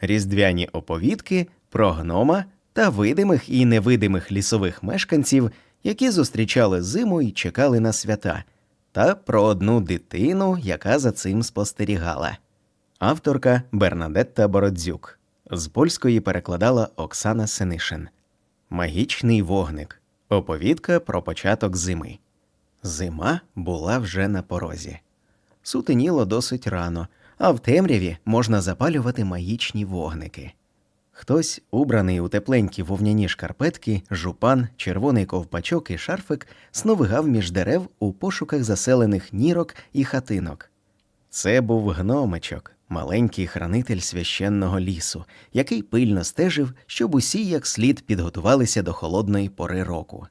різдвяні оповідки про гнома та видимих і невидимих лісових мешканців, які зустрічали зиму і чекали на свята, та про одну дитину, яка за цим спостерігала. Авторка Бернадетта Бородзюк. З польської перекладала Оксана Синишин. Магічний вогник. Оповідка про початок зими. Зима була вже на порозі. Сутеніло досить рано, а в темряві можна запалювати магічні вогники. Хтось, убраний у тепленькі вовняні шкарпетки, жупан, червоний ковпачок і шарфик, сновигав між дерев у пошуках заселених нірок і хатинок. Це був гномичок, маленький хранитель священного лісу, який пильно стежив, щоб усі як слід підготувалися до холодної пори року.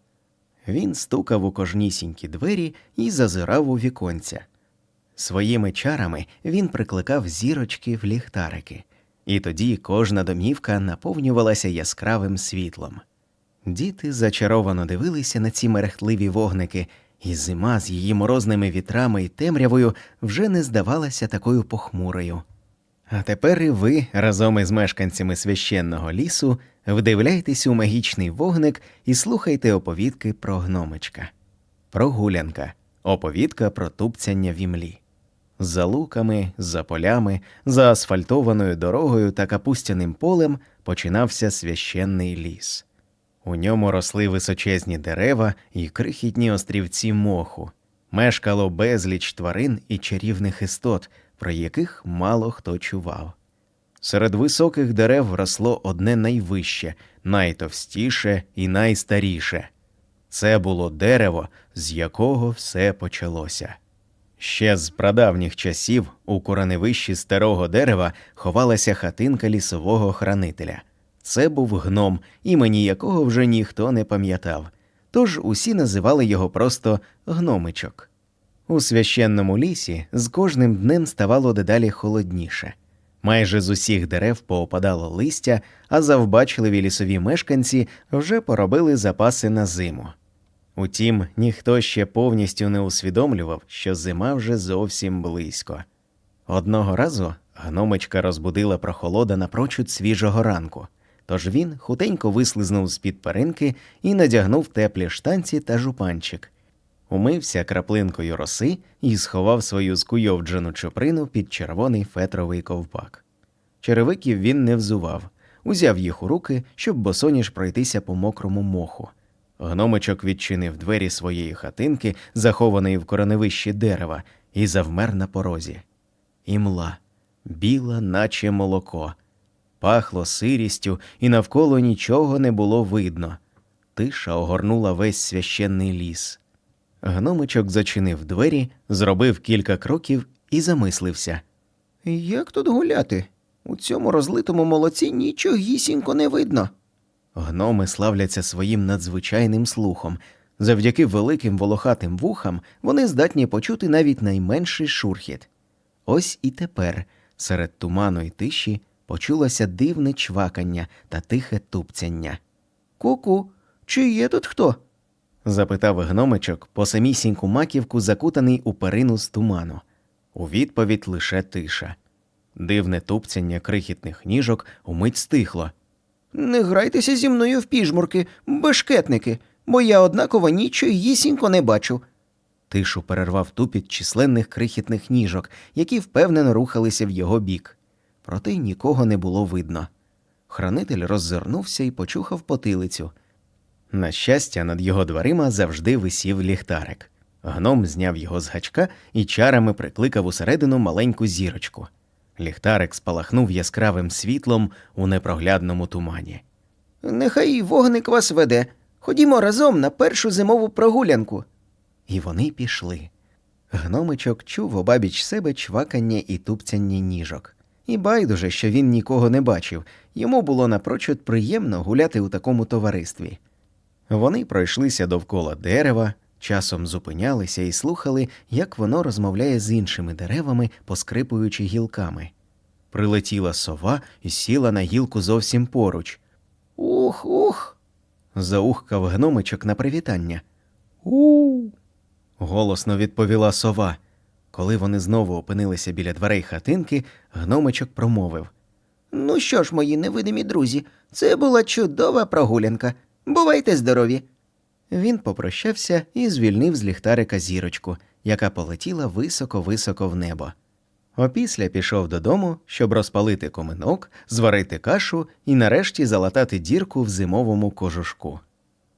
Він стукав у кожнісінькі двері і зазирав у віконця. Своїми чарами він прикликав зірочки в ліхтарики, і тоді кожна домівка наповнювалася яскравим світлом. Діти зачаровано дивилися на ці мерехтливі вогники, і зима з її морозними вітрами і темрявою вже не здавалася такою похмурою. А тепер і ви разом із мешканцями священного лісу вдивляйтесь у магічний вогник і слухайте оповідки про гномичка. Прогулянка. Оповідка про тупцяння в імлі. За луками, за полями, за асфальтованою дорогою та капустяним полем починався священний ліс. У ньому росли височезні дерева і крихітні острівці моху. Мешкало безліч тварин і чарівних істот, про яких мало хто чував. Серед високих дерев росло одне найвище, найтовстіше і найстаріше. Це було дерево, з якого все почалося. Ще з прадавніх часів у короневищі старого дерева ховалася хатинка лісового хранителя. Це був гном, імені якого вже ніхто не пам'ятав, тож усі називали його просто гномичок. У священному лісі з кожним днем ставало дедалі холодніше. Майже з усіх дерев поопадало листя, а завбачливі лісові мешканці вже поробили запаси на зиму. Утім, ніхто ще повністю не усвідомлював, що зима вже зовсім близько. Одного разу гномичка розбудила прохолода напрочуд свіжого ранку, тож він хутенько вислизнув з-під перинки і надягнув теплі штанці та жупанчик. Умився краплинкою роси і сховав свою скуйовджену чуприну під червоний фетровий ковпак. Черевиків він не взував, узяв їх у руки, щоб босоніж пройтися по мокрому моху. Гномичок відчинив двері своєї хатинки, захованої в короневищі дерева, і завмер на порозі. Імла, біла, наче молоко, пахло сирістю, і навколо нічого не було видно. Тиша огорнула весь священний ліс. Гномичок зачинив двері, зробив кілька кроків і замислився. Як тут гуляти? У цьому розлитому молоці нічогісінько не видно. Гноми славляться своїм надзвичайним слухом. Завдяки великим волохатим вухам вони здатні почути навіть найменший шурхіт. Ось і тепер, серед туману й тиші, почулося дивне чвакання та тихе тупцяння. Ку-ку, чи є тут хто? запитав гномичок по самісіньку маківку, закутаний у перину з туману. У відповідь лише тиша. Дивне тупцяння крихітних ніжок умить стихло. Не грайтеся зі мною в піжмурки, бешкетники, бо я однаково нічогісінько не бачу. Тишу перервав тупіт численних крихітних ніжок, які впевнено рухалися в його бік. Проте нікого не було видно. Хранитель роззирнувся і почухав потилицю. На щастя, над його дверима завжди висів ліхтарик. Гном зняв його з гачка і чарами прикликав усередину маленьку зірочку. Ліхтарик спалахнув яскравим світлом у непроглядному тумані. Нехай вогник вас веде. Ходімо разом на першу зимову прогулянку. І вони пішли. Гномичок чув обабіч себе чвакання і тупцяння ніжок. І байдуже, що він нікого не бачив, йому було напрочуд приємно гуляти у такому товаристві. Вони пройшлися довкола дерева, часом зупинялися і слухали, як воно розмовляє з іншими деревами, поскрипуючи гілками. Прилетіла сова і сіла на гілку зовсім поруч. Ух, ух. Заухкав гномичок на привітання. У. Голосно відповіла сова. Коли вони знову опинилися біля дверей хатинки, гномичок промовив Ну що ж, мої невидимі друзі, це була чудова прогулянка. Бувайте здорові. Він попрощався і звільнив з ліхтарика зірочку, яка полетіла високо-високо в небо. Опісля пішов додому, щоб розпалити коминок, зварити кашу і нарешті залатати дірку в зимовому кожушку.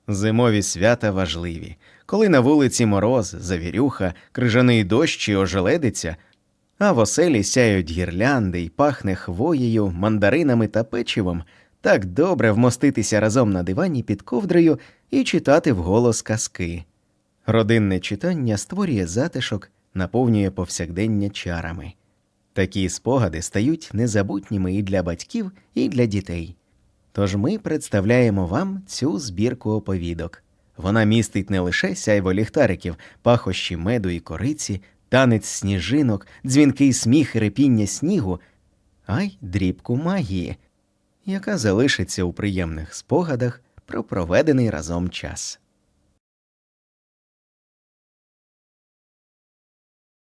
Зимові свята важливі. Коли на вулиці мороз, завірюха, крижаний дощ чи ожеледиця, а в оселі сяють гірлянди й пахне хвоєю, мандаринами та печивом, так добре вмоститися разом на дивані під ковдрою і читати вголос казки. Родинне читання створює затишок, наповнює повсякдення чарами. Такі спогади стають незабутніми і для батьків, і для дітей. Тож ми представляємо вам цю збірку оповідок. Вона містить не лише сяйво ліхтариків, пахощі меду і кориці, танець сніжинок, дзвінкий сміх і репіння снігу, а й дрібку магії, яка залишиться у приємних спогадах про проведений разом час.